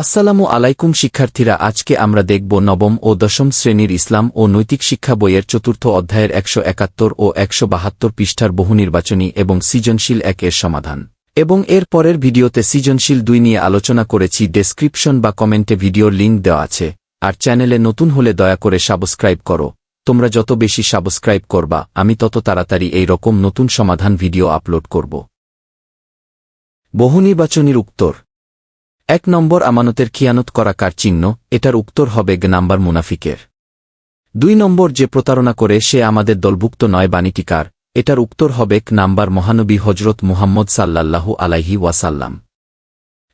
আসসালামু আলাইকুম শিক্ষার্থীরা, আজকে আমরা দেখব নবম ও দশম শ্রেণির ইসলাম ও নৈতিক শিক্ষা বইয়ের চতুর্থ অধ্যায়ের একশো একাত্তর ও একশো বাহাত্তর পৃষ্ঠার বহু নির্বাচনী এবং সৃজনশীল এক এর সমাধান। এবং এর পরের ভিডিওতে সৃজনশীল দুই নিয়ে আলোচনা করেছি, ডেসক্রিপশন বা কমেন্টে ভিডিওর লিঙ্ক দেওয়া আছে। আর চ্যানেলে নতুন হলে দয়া করে সাবস্ক্রাইব করো। তোমরা যত বেশি সাবস্ক্রাইব করবা, আমি তত তাড়াতাড়ি এই রকম নতুন সমাধান ভিডিও আপলোড করব। বহুনির্বাচনীর উত্তর। এক নম্বর আমানতের খিয়ানত করা কার চিহ্ন, এটার উত্তর হবে নাম্বার মুনাফিকের। দুই নম্বর যে প্রতারণা করে সে আমাদের দলভুক্ত নয় বাণীটিকার এটার উত্তর হবে নাম্বার মহানবী হজরত মুহাম্মদ সাল্লাল্লাহু আলাইহি ওয়াসাল্লাম।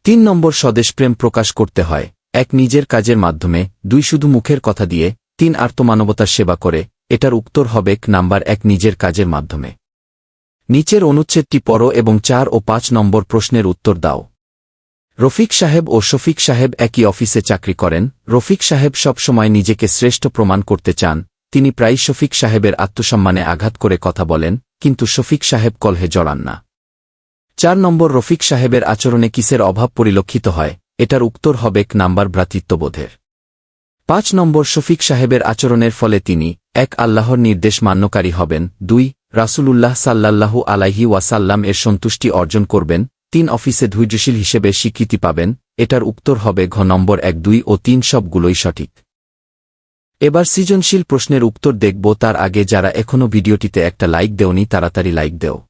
তিন নম্বর স্বদেশপ্রেম প্রকাশ করতে হয়, এক নিজের কাজের মাধ্যমে, দুই শুধু মুখের কথা দিয়ে, তিন আর্তমানবতার সেবা করে, এটার উত্তর হবে নাম্বার এক নিজের কাজের মাধ্যমে। নিচের অনুচ্ছেদটি পড়ো এবং চার ও পাঁচ নম্বর প্রশ্নের উত্তর দাও। রফিক সাহেব ও শফিক সাহেব একই অফিসে চাকরি করেন। রফিক সাহেব সব সময় নিজেকে শ্রেষ্ঠ প্রমাণ করতে চান। তিনি প্রায় শফিক সাহেবের আত্মসম্মানে আঘাত করে কথা বলেন, কিন্তু শফিক সাহেব কলহে জড়ান না। চার নম্বর, রফিক সাহেবের আচরণে কিসের অভাব পরিলক্ষিত হয়? এটার উত্তর হবে ক নাম্বার ভ্রাতৃত্ববোধের। পাঁচ নম্বর, শফিক সাহেবের আচরণের ফলে তিনি, এক, আল্লাহর নির্দেশ মান্যকারী হবেন। দুই, রাসূলুল্লাহ সাল্লাল্লাহু আলাইহি ওয়াসাল্লাম এর সন্তুষ্টি অর্জন করবেন। তিন অফিসে ধৈর্যশীল হিসেবে স্বীকৃতি পাবেন, এটার উত্তর হবে ঘ নম্বর এক দুই ও তিন সবগুলোই সঠিক। এবার সৃজনশীল প্রশ্নের উত্তর দেখব, তার আগে যারা এখনও ভিডিওটিতে একটা লাইক দেওনি, তাড়াতাড়ি লাইক দেও।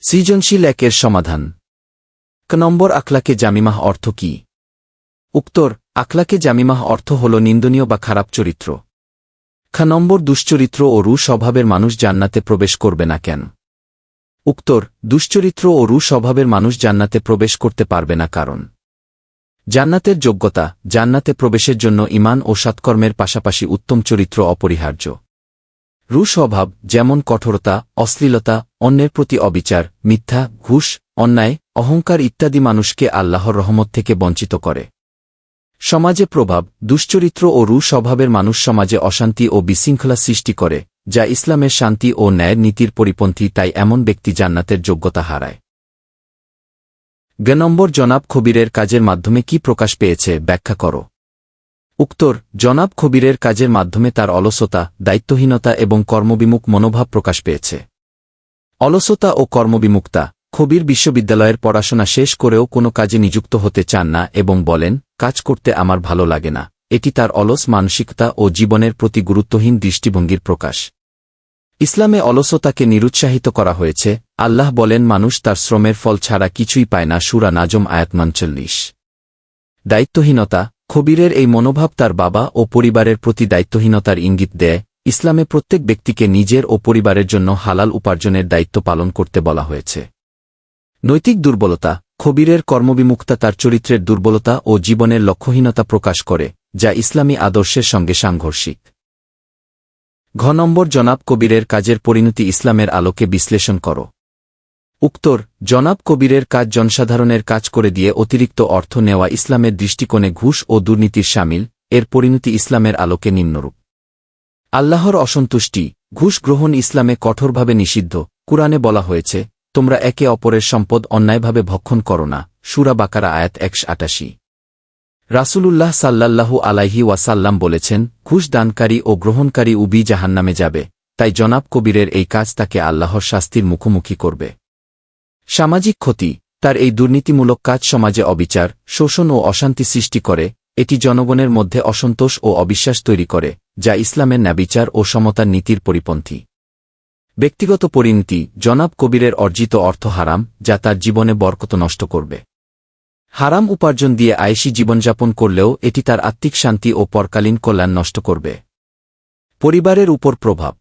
সৃজনশীল একের সমাধান। ক নম্বর, আখলাকে জামিমাহ অর্থ কি? উত্তর, আখলাকে জামিমাহ অর্থ হল নিন্দনীয় বা খারাপ চরিত্র। খ নম্বর, দুশ্চরিত্র ও রু স্বভাবের মানুষ জান্নাতে প্রবেশ করবে না কেন? উত্তর দুশ্চরিত্র ও রু স্বভাবের মানুষ জান্নাতে প্রবেশ করতে পারবে না কারণ জান্নাতের যোগ্যতা, জান্নাতে প্রবেশের জন্য ইমান ও সৎকর্মের পাশাপাশি উত্তম চরিত্র অপরিহার্য। রু স্বভাব, যেমন কঠোরতা, অশ্লীলতা, অন্যের প্রতি অবিচার, মিথ্যা, ঘুষ, অন্যায়, অহংকার ইত্যাদি মানুষকে আল্লাহর রহমত থেকে বঞ্চিত করে। সমাজে প্রভাব, দুশ্চরিত্র ও রু স্বভাবের মানুষ সমাজে অশান্তি ও বিশৃঙ্খলা সৃষ্টি করে। যা ইসলামের শান্তি ও ন্যায় নীতির পরিপন্থী তাই এমন ব্যক্তি জান্নাতের যোগ্যতা হারায়। গ নম্বর, জনাব খবিরের কাজের মাধ্যমে কি প্রকাশ পেয়েছে ব্যাখ্যা করো। উক্তর, জনাব খবিরের কাজের মাধ্যমে তার অলসতা, দায়িত্বহীনতা এবং কর্মবিমুখ মনোভাব প্রকাশ পেয়েছে। অলসতা ও কর্মবিমুক্তা খবির বিশ্ববিদ্যালয়ের পড়াশোনা শেষ করেও কোনো কাজে নিযুক্ত হতে চান না এবং বলেন, কাজ করতে আমার ভালো লাগে না। এটি তার অলস মানসিকতা ও জীবনের প্রতি গুরুত্বহীন দৃষ্টিভঙ্গির প্রকাশ। ইসলামে অলসতাকে নিরুৎসাহিত করা হয়েছে, আল্লাহ বলেন, মানুষ তার শ্রমের ফল ছাড়া কিছুই পায় না, সুরা নাজম আয়াতমানচল্লিশ দায়িত্বহীনতা, খবিরের এই মনোভাব তার বাবা ও পরিবারের প্রতি দায়িত্বহীনতার ইঙ্গিত দেয়, ইসলামে প্রত্যেক ব্যক্তিকে নিজের ও পরিবারের জন্য হালাল উপার্জনের দায়িত্ব পালন করতে বলা হয়েছে। নৈতিক দুর্বলতা, খবিরের কর্মবিমুক্তা তার চরিত্রের দুর্বলতা ও জীবনের লক্ষ্যহীনতা প্রকাশ করে, যা ইসলামী আদর্শের সঙ্গে সাংঘর্ষিক। ঘ নম্বর জনাব কবিরের কাজের পরিণতি ইসলামের আলোকে বিশ্লেষণ করো। উক্তর, জনাব কবিরের কাজ জনসাধারণের কাজ করে দিয়ে অতিরিক্ত অর্থ নেওয়া ইসলামের দৃষ্টিকোণে ঘুষ ও দুর্নীতির সামিল, এর পরিণতি ইসলামের আলোকে নিম্নরূপ। আল্লাহর অসন্তুষ্টি, ঘুষ গ্রহণ ইসলামে কঠোরভাবে নিষিদ্ধ, কুরআনে বলা হয়েছে, তোমরা একে অপরের সম্পদ অন্যায়ভাবে ভক্ষণ করো না, সুরা বাকারা আয়াত একশ আটাশি। রাসূলুল্লাহ সাল্লাল্লাহু আলাইহি ওয়াসাল্লাম বলেছেন ঘুষ দানকারী ও গ্রহণকারী উবি জাহান্নামে যাবে। তাই জনাব কবিরের এই কাজ তাকে আল্লাহর শাস্তির মুখোমুখি করবে। সামাজিক ক্ষতি, তার এই দুর্নীতিমূলক কাজ সমাজে অবিচার, শোষণ ও অশান্তি সৃষ্টি করে, এটি জনগণের মধ্যে অসন্তোষ ও অবিশ্বাস তৈরি করে, যা ইসলামের ন্যাবিচার ও সমতার নীতির পরিপন্থী। ব্যক্তিগত পরিণতি, জনাব কবিরের অর্জিত অর্থ হারাম, যা তার জীবনে বরকত নষ্ট করবে। হারাম উপার্জন দিয়ে আয়েসি জীবনযাপন করলেও এটি তার আত্মিক শান্তি ও পরকালীন কল্যাণ নষ্ট করবে। পরিবারের উপর প্রভাব।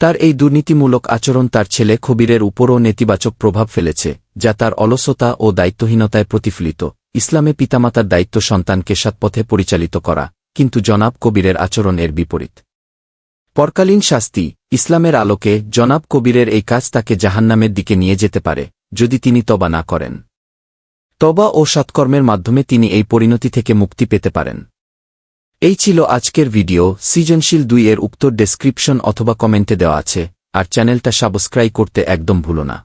তার এই দুর্নীতিমূলক আচরণ তার ছেলে খবিরের উপরও নেতিবাচক প্রভাব ফেলেছে, যা তার অলসতা ও দায়িত্বহীনতায় প্রতিফলিত। ইসলামে পিতামাতার দায়িত্ব সন্তানকে সৎপথে পরিচালিত করা, কিন্তু জনাব কবিরের আচরণ এর বিপরীত। পরকালীন শাস্তি, ইসলামের আলোকে জনাব কবিরের এই কাজ তাকে জাহান্নামের দিকে নিয়ে যেতে পারে, যদি তিনি তবা না করেন। তবা ও সৎকর্মের মাধ্যমে তিনি এই পরিণতি থেকে মুক্তি পেতে পারেন। এই ছিল আজকের ভিডিও, সৃজনশীল দুই এর উক্ত ডেসক্রিপশন অথবা কমেন্টে দেওয়া আছে, আর চ্যানেলটা সাবস্ক্রাইব করতে একদম ভুলো না।